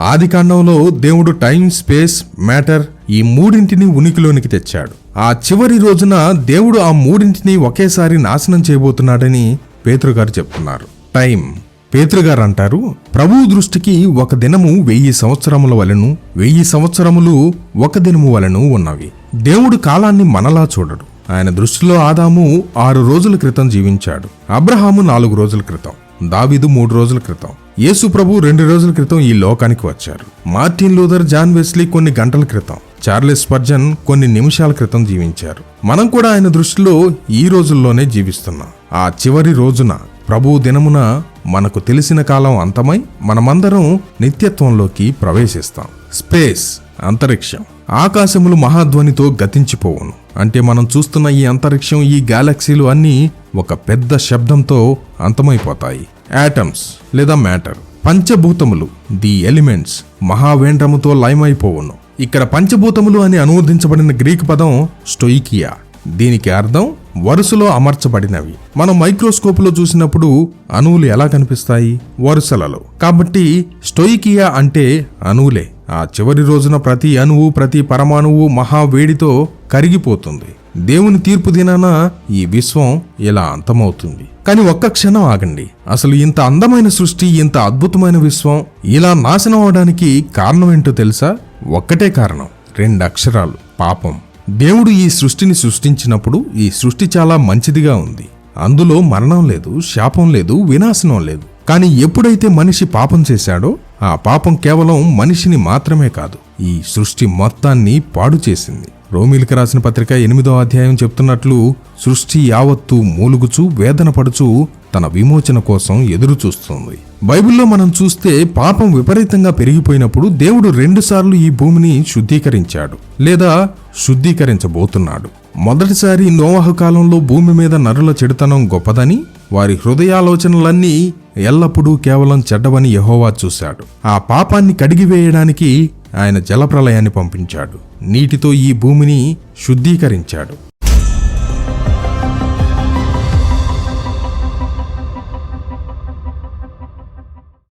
ఆదికాండంలో దేవుడు time space matter ఈ మూడింటిని ఉనికిలోనికి తెచ్చాడు. ఆ చివరి రోజున దేవుడు ఆ మూడింటిని ఒకేసారి నాశనం చేయబోతున్నాడని పేతృగారు చెప్తున్నారు. టైం. పేతృగారు అంటారు ప్రభువు దృష్టికి ఒక దినము వెయ్యి సంవత్సరముల వలెను వెయ్యి సంవత్సరములు ఒక దినము వలెను ఉన్నవి. దేవుడు కాలాన్ని మనలా చూడడు. ఆయన దృష్టిలో ఆదాము ఆరు రోజుల క్రితం జీవించాడు. అబ్రహాము నాలుగు రోజుల క్రితం. దావీదు మూడు రోజుల క్రితం. యేసు ప్రభు రెండు రోజుల క్రితం ఈ లోకానికి వచ్చారు. మార్టిన్ లూథర్ జాన్ వెస్లీ కొన్ని గంటల క్రితం చార్లెస్ స్పర్జన్ కొన్ని నిమిషాల క్రితం జీవించారు. మనం కూడా ఆయన దృష్టిలో ఈ రోజుల్లోనే జీవిస్తున్నాం. ఆ చివరి రోజున ప్రభు దినమున మనకు తెలిసిన కాలం అంతమై మనమందరం నిత్యత్వంలోకి ప్రవేశిస్తాం. స్పేస్ అంతరిక్షం. ఆకాశములు మహాధ్వనితో గతించిపోవును. అంటే మనం చూస్తున్న ఈ అంతరిక్షం ఈ గ్యాలక్సీలు అన్నీ ఒక పెద్ద శబ్దంతో అంతమైపోతాయి. యాటమ్స్ లేదా మ్యాటర్ పంచభూతములు ది ఎలిమెంట్స్ మహావేండ్రముతో లయమైపోవును. ఇక్కడ పంచభూతములు అని అనువదించబడిన గ్రీక్ పదం స్టోయికియా దీనికి అర్థం వరుసలో అమర్చబడినవి. మనం మైక్రోస్కోప్లో చూసినప్పుడు అణువులు ఎలా కనిపిస్తాయి? వరుసలలో. కాబట్టి స్టోయికియా అంటే అణువులే. ఆ చివరి రోజున ప్రతి అణువు ప్రతి పరమాణువు మహావేడితో కరిగిపోతుంది. దేవుని తీర్పు దినాన ఈ విశ్వం ఇలా అంతమవుతుంది. కానీ ఒక్క క్షణం ఆగండి. అసలు ఇంత అందమైన సృష్టి ఇంత అద్భుతమైన విశ్వం ఇలా నాశనం అవడానికి కారణం ఏంటో తెలుసా? ఒక్కటే కారణం. రెండు అక్షరాలు పాపం. దేవుడు ఈ సృష్టిని సృష్టించినప్పుడు ఈ సృష్టి చాలా మంచిదిగా ఉంది. అందులో మరణం లేదు శాపం లేదు వినాశనం లేదు. కానీ ఎప్పుడైతే మనిషి పాపం చేశాడో ఆ పాపం కేవలం మనిషిని మాత్రమే కాదు ఈ సృష్టి మొత్తాన్ని పాడు చేసింది. రోమిలికి రాసిన పత్రిక ఎనిమిదో అధ్యాయం చెప్తున్నట్లు సృష్టి యావత్తు మూలుగుచూ వేదన పడుచు తన విమోచన కోసం ఎదురు చూస్తుంది బైబిల్లో మనం చూస్తే పాపం విపరీతంగా పెరిగిపోయినప్పుడు దేవుడు రెండుసార్లు ఈ భూమిని శుద్ధీకరించాడు లేదా శుద్ధీకరించబోతున్నాడు. మొదటిసారి నోవాహు కాలంలో భూమి మీద నరుల చెడుతనం గొప్పదని వారి హృదయాలోచనలన్నీ ఎల్లప్పుడూ కేవలం చెడ్డవని యహోవా చూశాడు. ఆ పాపాన్ని కడిగివేయడానికి ఆయన జలప్రలయాన్ని పంపించాడు. నీటితో ఈ భూమిని శుద్ధీకరించాడు.